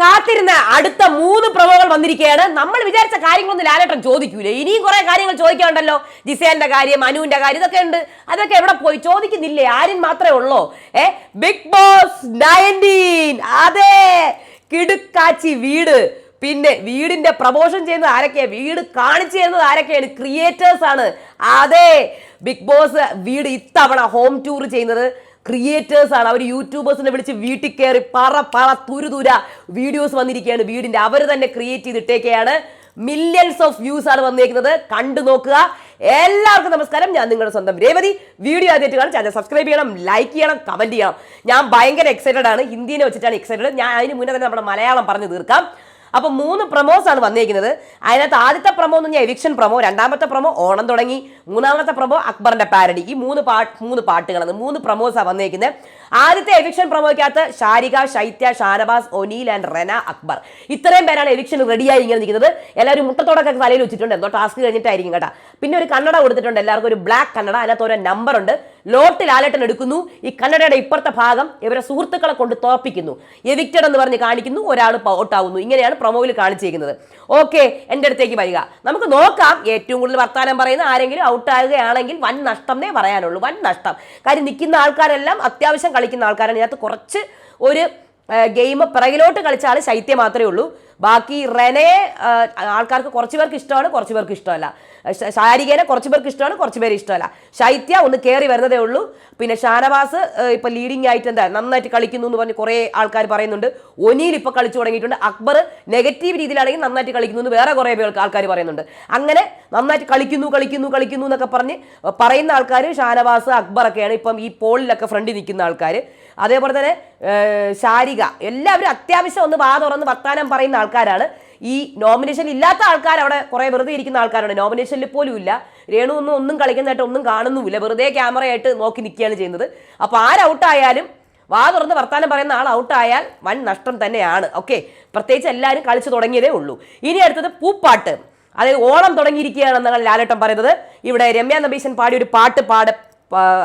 കാത്തിരുന്ന അടുത്ത മൂന്ന് പ്രമോകൾ വന്നിരിക്കുകയാണ്. നമ്മൾ വിചാരിച്ച കാര്യങ്ങളൊന്നും ലാലേട്ടൻ ചോദിക്കൂലേ? ഇനിയും കുറെ കാര്യങ്ങൾ ചോദിക്കാണ്ടല്ലോ ജിസേന്റെ കാര്യം അനുവിന്റെ കാര്യം ഇതൊക്കെ ഉണ്ട്. അതൊക്കെ എവിടെ പോയി? ചോദിക്കുന്നില്ലേ? ആരും മാത്രമേ ഉള്ളോ? ഏ? Bigg Boss nineteen. അതെ. കിടുക്കാച്ചി വീട്. പിന്നെ വീടിന്റെ പ്രമോഷൻ ചെയ്യുന്നത് ആരൊക്കെയാ? വീട് കാണിച്ചു തരുന്നത് ആരൊക്കെയാണ്? ക്രിയേറ്റേഴ്സ് ആണ്. അതെ. ബിഗ് ബോസ് വീട് ഇത്തവണ ഹോം ടൂർ ചെയ്യുന്നത്. ക്രിയേറ്റേഴ്സ് ആണ്. അവർ യൂട്യൂബേഴ്സിനെ വിളിച്ച് വീട്ടിൽ കയറി പറ പറ തുരുതുര വീഡിയോസ് വന്നിരിക്കുകയാണ്. വീടിന്റെ അവർ തന്നെ ക്രിയേറ്റ് ചെയ്തിട്ടേക്കെയാണ് മില്യൺസ് ഓഫ് വ്യൂസ് ആണ് വന്നിരിക്കുന്നത് കണ്ടു നോക്കുക. എല്ലാവർക്കും നമസ്കാരം. ഞാൻ നിങ്ങളുടെ സ്വന്തം രേവതി. വീഡിയോ ആദ്യമായിട്ട് കാണും. ചാനൽ സബ്സ്ക്രൈബ് ചെയ്യണം ലൈക്ക് ചെയ്യണം കമന്റ് ചെയ്യണം. ഞാൻ ഭയങ്കര എക്സൈറ്റഡ് ആണ്. ഹിന്ദിനെ വെച്ചിട്ടാണ് എക്സൈറ്റഡ് ഞാൻ അതിന് മുന്നേ തന്നെ നമ്മുടെ മലയാളം പറഞ്ഞു തീർക്കാം. അപ്പൊ മൂന്ന് പ്രമോസ് ആണ് വന്നിരിക്കുന്നത് അതിനകത്ത് ആദ്യത്തെ പ്രൊമോ എന്ന് പറഞ്ഞാൽ എവിക്ഷൻ പ്രമോ രണ്ടാമത്തെ പ്രമോ ഓണം തുടങ്ങി മൂന്നാമത്തെ പ്രമോ അക്ബറിന്റെ പാരഡി ഈ മൂന്ന് പാട്ട് മൂന്ന് പാട്ടുകളാണ് മൂന്ന് പ്രൊമോസാണ് വന്നേക്കുന്നത് ആദ്യത്തെ എവിക്ഷൻ പ്രൊമോയ്ക്കകത്ത് ഷാരിക ശൈത്യ ഷാനവാസ് ഒനീൽ ആൻഡ് റെന അക്ബർ. ഇത്രയും പേരാണ് എവിക്ഷൻ റെഡിയായി ഇങ്ങനെ നിൽക്കുന്നത്. എല്ലാവരും മുട്ടത്തോടൊക്കെ തലയിൽ വെച്ചിട്ടുണ്ട്. എന്തോ ടാസ്ക് കഴിഞ്ഞിട്ടായിരിക്കും കേട്ടോ. പിന്നെ ഒരു കണ്ണട കൊടുത്തിട്ടുണ്ട്. എല്ലാവർക്കും ഒരു ബ്ലാക്ക് കണ്ണട. അതിനകത്ത് ഓരോ നമ്പർ ഉണ്ട്. ലോട്ടിൽ ആലട്ടൻ എടുക്കുന്നു. ഈ കണ്ണടയുടെ ഇപ്പുറത്തെ ഭാഗം ഇവരെ സുഹൃത്തുക്കളെ കൊണ്ട് തോപ്പിക്കുന്നു എവിക്റ്റഡ് എന്ന് പറഞ്ഞ് കാണിക്കുന്നു. ഒരാൾ ഔട്ടാവുന്നു ഇങ്ങനെയാണ് പ്രൊമോയിൽ കാണിച്ചിരിക്കുന്നത്. ഓക്കെ എന്റെ അടുത്തേക്ക് വരിക. നമുക്ക് നോക്കാം. ഏറ്റവും കൂടുതൽ വർത്തമാനം പറയുന്ന ആരെങ്കിലും ഔട്ടാകുകയാണെങ്കിൽ വൻ നഷ്ടം എന്നേ പറയാനുള്ളൂ. വൻ നഷ്ടം. കാര്യം നിൽക്കുന്ന ആൾക്കാരെല്ലാം അത്യാവശ്യം കളിക്കുന്ന ആൾക്കാരാണ്. ഇതിനകത്ത് കുറച്ച് ഒരു ഗെയിം പിറകിലോട്ട് കളിച്ച ആൾ ശൈത്യം മാത്രമേ ഉള്ളൂ. ബാക്കി റെനയെ ആൾക്കാർക്ക് കുറച്ച് പേർക്ക് ഇഷ്ടമാണ് കുറച്ച് പേർക്ക് ഇഷ്ടമല്ല. ശാരികേനെ കുറച്ച് പേർക്ക് ഇഷ്ടമാണ് കുറച്ച് പേര് ഇഷ്ടമല്ല. ശൈത്യ ഒന്ന് കയറി വരുന്നതേ ഉള്ളൂ. പിന്നെ ഷാനവാസ് ഇപ്പം ലീഡിംഗ് ആയിട്ട് എന്താ നന്നായിട്ട് കളിക്കുന്നു എന്ന് പറഞ്ഞ് കുറേ ആൾക്കാർ പറയുന്നുണ്ട്. ഒനിയിൽ ഇപ്പൊ കളിച്ചു തുടങ്ങിയിട്ടുണ്ട്. അക്ബർ നെഗറ്റീവ് രീതിയിലാണെങ്കിൽ നന്നായിട്ട് കളിക്കുന്നു എന്ന് വേറെ കുറേ പേർക്ക് ആൾക്കാർ പറയുന്നുണ്ട്. അങ്ങനെ നന്നായിട്ട് കളിക്കുന്നു കളിക്കുന്നു കളിക്കുന്നു എന്നൊക്കെ പറഞ്ഞ് പറയുന്ന ആൾക്കാർ ഷാനവാസ് അക്ബർ ഒക്കെയാണ് ഇപ്പം ഈ പോളിലൊക്കെ ഫ്രണ്ടിൽ നിൽക്കുന്ന ആൾക്കാർ അതേപോലെ തന്നെ ശാരിക. എല്ലാവരും അത്യാവശ്യം ഒന്ന് വാ തുറന്ന് വർത്താനം പറയുന്ന ആൾക്കാരാണ്. ഈ നോമിനേഷൻ ഇല്ലാത്ത ആൾക്കാർ അവിടെ കുറെ വെറുതെ ഇരിക്കുന്ന ആൾക്കാരുണ്ട് നോമിനേഷനിൽ പോലും ഇല്ല. രേണു ഒന്നും ഒന്നും കളിക്കുന്നതായിട്ട് ഒന്നും കാണുന്നുമില്ല. വെറുതെ ക്യാമറയായിട്ട് നോക്കി നിൽക്കുകയാണ് ചെയ്യുന്നത്. അപ്പോൾ ആരൗട്ടായാലും വാ തുറന്ന് വർത്താനം പറയുന്ന ആൾ ഔട്ടായാൽ വൻ നഷ്ടം തന്നെയാണ്. ഓക്കെ പ്രത്യേകിച്ച് എല്ലാവരും കളിച്ചു തുടങ്ങിയതേ ഉള്ളൂ. ഇനി അടുത്തത് പൂപ്പാട്ട്. അതായത് ഓണം തുടങ്ങിയിരിക്കുകയാണെന്നാണ് ലാലേട്ടൻ പറയുന്നത്. ഇവിടെ രമ്യ നബീശൻ പാടിയ ഒരു പാട്ട് പാട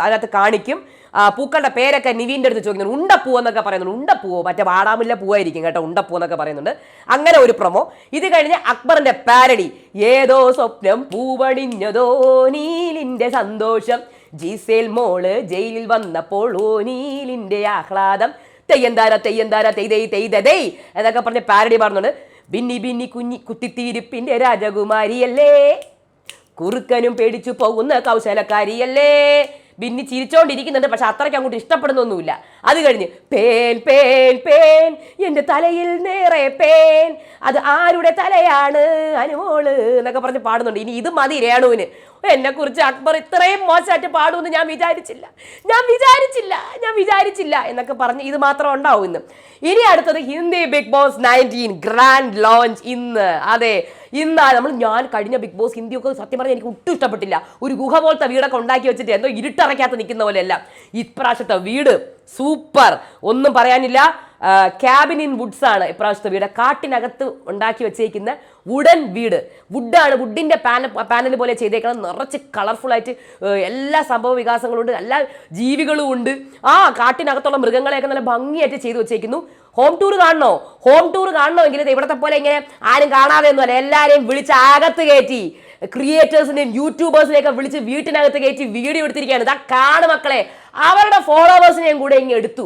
അതിനകത്ത് കാണിക്കും. പൂക്കളുടെ പേരൊക്കെ നിവീന്റെ അടുത്ത് ചോദിക്കുന്നുണ്ട്. ഉണ്ടപ്പൂ എന്നൊക്കെ പറയുന്നുണ്ട്. ഉണ്ടപ്പൂവോ? മറ്റേ വാടാമില്ല പൂവായിരിക്കും കേട്ടോ ഉണ്ടപ്പൂ എന്നൊക്കെ പറയുന്നുണ്ട്. അങ്ങനെ ഒരു പ്രൊമോ. ഇത് കഴിഞ്ഞ് അക്ബറിന്റെ പാരഡി. ഏതോ സ്വപ്നം പൂവണിഞ്ഞതോ നീലിന്റെ സന്തോഷം. ജീസേൽ മോൾ ജയിലിൽ വന്നപ്പോൾ ഓ നീലിന്റെ ആഹ്ലാദം. തെയ്യന്താര തെയ്യന്താര തെയ്തൈ തെയ്തതൈ എന്നൊക്കെ പറഞ്ഞ് പാരഡി പറഞ്ഞുണ്ട് ബിന്നി ബിന്നി കുഞ്ഞി കുത്തിത്തീരിപ്പിന്റെ രാജകുമാരിയല്ലേ? കുറുക്കനും പേടിച്ചു പോകുന്ന കൗശലക്കാരിയല്ലേ? ബിന്നി ചിരിച്ചോണ്ടിരിക്കുന്നുണ്ട് പക്ഷെ അത്രയ്ക്ക് അങ്ങോട്ട് ഇഷ്ടപ്പെടുന്നൊന്നുമില്ല. അത് കഴിഞ്ഞ് പേൻ പേൻ പേൻ എന്റെ തലയിൽ നേരെ പേൻ അത് ആരുടെ തലയാണ് അനുമോൾ എന്നൊക്കെ പറഞ്ഞ് പാടുന്നുണ്ട്. ഇനി ഇത് മതി രേണുവിന്. എന്നെ കുറിച്ച് അക്ബർ ഇത്രയും മോശമായിട്ട് പാടുമെന്ന് ഞാൻ വിചാരിച്ചില്ല. ഞാൻ വിചാരിച്ചില്ല ഞാൻ വിചാരിച്ചില്ല എന്നൊക്കെ പറഞ്ഞ് ഇത് മാത്രം ഉണ്ടാവും ഇന്ന്. ഇനി അടുത്തത് Hindi Bigg Boss nineteen grand launch ഇന്ന്. അതെ ഇന്നാ നമ്മൾ ഞാൻ കഴിഞ്ഞ ബിഗ് ബോസ് ഹിന്ദിയൊക്കെ സത്യം പറഞ്ഞാൽ എനിക്ക് ഒട്ടും ഇഷ്ടപ്പെട്ടില്ല. ഒരു ഗുഹ പോലത്തെ വീടൊക്കെ ഉണ്ടാക്കി വെച്ചിട്ട് എന്തോ ഇരുട്ടറയ്ക്കാത്ത നിൽക്കുന്ന പോലെയല്ല. ഇപ്രാവശ്യത്തെ വീട് സൂപ്പർ. ഒന്നും പറയാനില്ല. ക്യാബിൻ ഇൻ വുഡ്സ് ആണ് ഇപ്രാവശ്യത്തെ വീട്. കാട്ടിനകത്ത് ഉണ്ടാക്കി വെച്ചേക്കുന്ന വുഡൻ വീട്. വുഡാണ് വുഡിന്റെ പാനൽ പാനൽ പോലെ ചെയ്തേക്കണം നിറച്ച് കളർഫുൾ ആയിട്ട് എല്ലാ സംഭവ വികാസങ്ങളും ഉണ്ട്. എല്ലാ ജീവികളും ഉണ്ട്. ആ കാട്ടിനകത്തുള്ള മൃഗങ്ങളെയൊക്കെ നല്ല ഭംഗിയായിട്ട് ചെയ്തു വെച്ചേക്കുന്നു. ഹോം ടൂർ കാണണോ? ഹോം ടൂർ കാണണമെങ്കിൽ ഇവിടത്തെ പോലെ ഇങ്ങനെ ആരും കാണാതെ ഒന്നുമല്ല. എല്ലാവരെയും വിളിച്ച് അകത്ത് കയറ്റി ക്രിയേറ്റേഴ്സിനെയും യൂട്യൂബേഴ്സിനെയൊക്കെ വിളിച്ച് വീട്ടിനകത്ത് കയറ്റി വീഡിയോ എടുത്തിരിക്കുകയാണ്. ഇതാ കാണു മക്കളെ. അവരുടെ ഫോളോവേഴ്സിനെയും കൂടെ ഇങ്ങനെ എടുത്തു.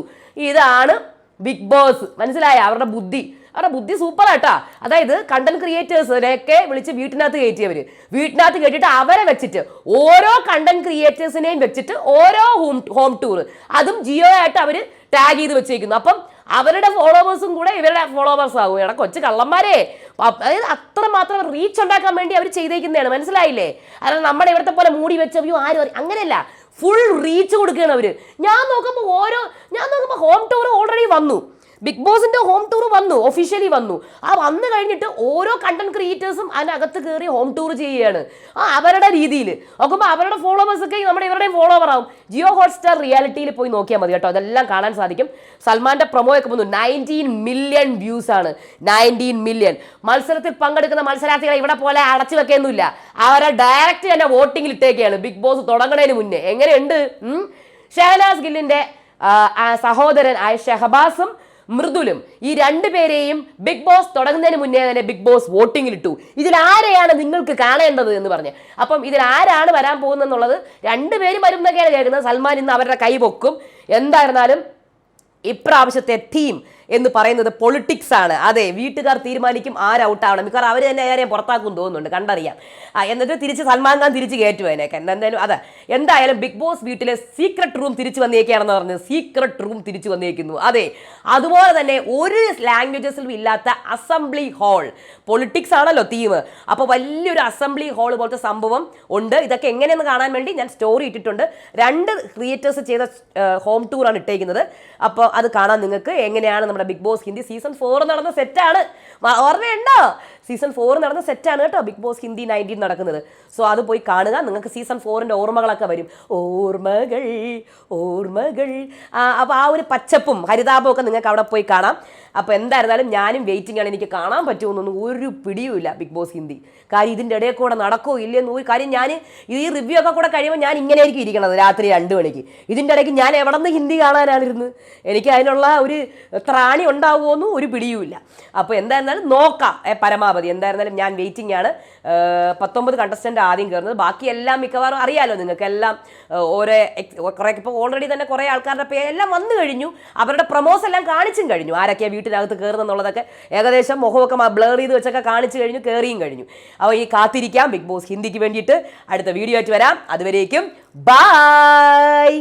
ഇതാണ് ബിഗ് ബോസ് മനസ്സിലായ? അവരുടെ ബുദ്ധി. അവരുടെ ബുദ്ധി സൂപ്പർ ആട്ടാ. അതായത് കണ്ടന്റ് ക്രിയേറ്റേഴ്സിനെയൊക്കെ വിളിച്ച് വീട്ടിനകത്ത് കയറ്റിയവര്. വീട്ടിനകത്ത് കയറ്റിയിട്ട് അവരെ വെച്ചിട്ട് ഓരോ കണ്ടന്റ് ക്രിയേറ്റേഴ്സിനെയും വെച്ചിട്ട് ഓരോ ഹോം ഹോം ടൂർ അതും ജിയോ ആയിട്ട് അവർ ടാഗ് ചെയ്ത് വെച്ചേക്കുന്നു. അപ്പം അവരുടെ ഫോളോവേഴ്സും കൂടെ ഇവരുടെ ഫോളോവേഴ്സ് ആകും. എടാ കൊച്ചു കള്ളന്മാരെ. അതായത് അത്ര മാത്രം റീച്ച് ഉണ്ടാക്കാൻ വേണ്ടി അവർ ചെയ്തേക്കുന്നതാണ്. മനസ്സിലായില്ലേ? അതായത് നമ്മുടെ ഇവിടുത്തെ പോലെ മൂടി വെച്ച ആരും അങ്ങനെയല്ല. ഫുൾ റീച്ച് കൊടുക്കുകയാണ് അവർ ഞാൻ നോക്കുമ്പോൾ ഓരോ ഞാൻ നോക്കുമ്പോൾ ഹോം ടൂർ ഓൾറെഡി വന്നു. ബിഗ് ബോസിന്റെ ഹോം ടൂർ വന്നു ഒഫീഷ്യലി വന്നു. ആ വന്നു കഴിഞ്ഞിട്ട് ഓരോ കണ്ടന്റ് ക്രിയേറ്റേഴ്സും അതിനകത്ത് കയറി ഹോം ടൂർ ചെയ്യുകയാണ്. ആ അവരുടെ രീതിയിൽ നോക്കുമ്പോൾ അവരുടെ ഫോളോവേഴ്സ് ഒക്കെ നമ്മുടെ ഇവരുടെയും ഫോളോവർ ആവും. ജിയോ ഹോട്ട്സ്റ്റാർ റിയാലിറ്റിയിൽ പോയി നോക്കിയാൽ മതി കേട്ടോ. അതെല്ലാം കാണാൻ സാധിക്കും. സൽമാന്റെ പ്രൊമോ ഒക്കെ വന്നു. നയന്റീൻ മില്യൺ വ്യൂസ് ആണ്. നയന്റീൻ മില്യൺ മത്സരത്തിൽ പങ്കെടുക്കുന്ന മത്സരാർത്ഥികളെ ഇവിടെ പോലെ അടച്ചു വെക്കൊന്നുമില്ല. അവരെ ഡയറക്റ്റ് തന്നെ വോട്ടിംഗിൽ ഇട്ടേക്കാണ് ബിഗ് ബോസ് തുടങ്ങുന്നതിന് മുന്നേ. എങ്ങനെയുണ്ട്? ഷഹനാസ് ഗില്ലിന്റെ സഹോദരൻ ആയ ഷഹബാസും മൃദുലും ഈ രണ്ടുപേരെയും ബിഗ് ബോസ് തുടങ്ങുന്നതിന് മുന്നേ തന്നെ ബിഗ് ബോസ് വോട്ടിംഗിൽ ഇട്ടു ഇതിൽ ആരെയാണ് നിങ്ങൾക്ക് കാണേണ്ടത് എന്ന് പറഞ്ഞ്. അപ്പം ഇതിൽ ആരാണ് വരാൻ പോകുന്നത് രണ്ടുപേരും വരും എന്നൊക്കെയാണ് കേൾക്കുന്നത്. സൽമാൻ ഇന്ന് അവരുടെ കൈ പൊക്കും. എന്തായിരുന്നാലും ഇപ്രാവശ്യത്തെ തീം എന്ന് പറയുന്നത് പൊളിറ്റിക്സ് ആണ്. അതെ വീട്ടുകാർ തീരുമാനിക്കും ആര് ഔട്ടാവണം മിക്കവാറും അവർ തന്നെ ആരെയും പുറത്താക്കും തോന്നുന്നുണ്ട് കണ്ടറിയാം. ആ എന്നിട്ട് തിരിച്ച് സൽമാൻ ഖാൻ തിരിച്ച് കയറ്റും അതിനൊക്കെ എന്തായാലും അതെ എന്തായാലും ബിഗ് ബോസ് വീട്ടിലെ സീക്രട്ട് റൂം തിരിച്ചു വന്നേക്കാണെന്ന് പറഞ്ഞത്. സീക്രട്ട് റൂം തിരിച്ചു വന്നേക്കുന്നു. അതെ അതുപോലെ തന്നെ ഒരു ലാംഗ്വേജസിലും ഇല്ലാത്ത അസംബ്ലി ഹാൾ പൊളിറ്റിക്സ് ആണല്ലോ തീം അപ്പോൾ വലിയൊരു അസംബ്ലി ഹാൾ പോലത്തെ സംഭവം ഉണ്ട്. ഇതൊക്കെ എങ്ങനെയെന്ന് കാണാൻ വേണ്ടി ഞാൻ സ്റ്റോറി ഇട്ടിട്ടുണ്ട്. രണ്ട് ക്രിയേറ്റേഴ്സ് ചെയ്ത ഹോം ടൂറാണ് ഇട്ടേക്കുന്നത്. അപ്പോൾ അത് കാണാൻ നിങ്ങൾക്ക് എങ്ങനെയാണ് നമ്മുടെ Bigg Boss Hindi season four നടന്ന സെറ്റാണ് ഓർമ്മയുണ്ടോ? സീസൺ ഫോർ നടന്ന സെറ്റാണ് കേട്ടോ ബിഗ് ബോസ് ഹിന്ദി നയന്റീൻ നടക്കുന്നത്. സോ അത് പോയി കാണുക. നിങ്ങൾക്ക് സീസൺ ഫോറിന്റെ ഓർമ്മകളൊക്കെ വരും. ഓർമ്മകൾ ഓർമ്മകൾ. അപ്പോൾ ആ ഒരു പച്ചപ്പും ഹരിതാപവും ഒക്കെ നിങ്ങൾക്ക് അവിടെ പോയി കാണാം. അപ്പോൾ എന്തായിരുന്നാലും ഞാനും വെയിറ്റിംഗ് ആണ്. എനിക്ക് കാണാൻ പറ്റുമെന്നൊന്നും ഒരു പിടിയുമില്ല ബിഗ് ബോസ് ഹിന്ദി. കാര്യം ഇതിന്റെ ഇടയിൽ കൂടെ നടക്കോ ഇല്ലയെന്ന് ഒരു കാര്യം ഞാൻ ഈ റിവ്യൂ ഒക്കെ കൂടെ കഴിയുമ്പോൾ ഞാൻ ഇങ്ങനെ ആയിരിക്കും ഇരിക്കണത് രാത്രി രണ്ട് മണിക്ക്. ഇതിന്റെ ഇടയ്ക്ക് ഞാൻ എവിടെ നിന്ന് ഹിന്ദി കാണാനാണിരുന്ന് എനിക്ക് അതിനുള്ള ഒരു ത്രാണി ഉണ്ടാവുമോ എന്നും ഒരു പിടിയുമില്ല അപ്പോൾ എന്തായിരുന്നാലും നോക്കാം. ഏ, പരമാവധി എന്തായിരുന്നാലും ഞാൻ വെയിറ്റിംഗ് ആണ്. പത്തൊമ്പത് കണ്ടസ്റ്റന്റ് ആദ്യം കയറുന്നത് ബാക്കി എല്ലാം മിക്കവാറും അറിയാലോ നിങ്ങൾക്ക് എല്ലാം ഓരോ കുറേ ഇപ്പോൾ ഓൾറെഡി തന്നെ കുറേ ആൾക്കാരുടെ പേരെല്ലാം വന്നു കഴിഞ്ഞു. അവരുടെ പ്രൊമോസ് എല്ലാം കാണിച്ചും കഴിഞ്ഞു. ആരൊക്കെയാണ് വീട്ടിനകത്ത് കയറുന്നെന്നുള്ളതൊക്കെ ഏകദേശം മുഖമൊക്കെ ബ്ലർ ചെയ്ത് വെച്ചൊക്കെ കാണിച്ചു കഴിഞ്ഞു കയറിയും കഴിഞ്ഞു. അപ്പോൾ ഈ കാത്തിരിക്കാം. ബിഗ് ബോസ് ഹിന്ദിക്ക് വേണ്ടിയിട്ട് അടുത്ത വീഡിയോ ആയിട്ട് വരാം. അതുവരേക്കും ബൈ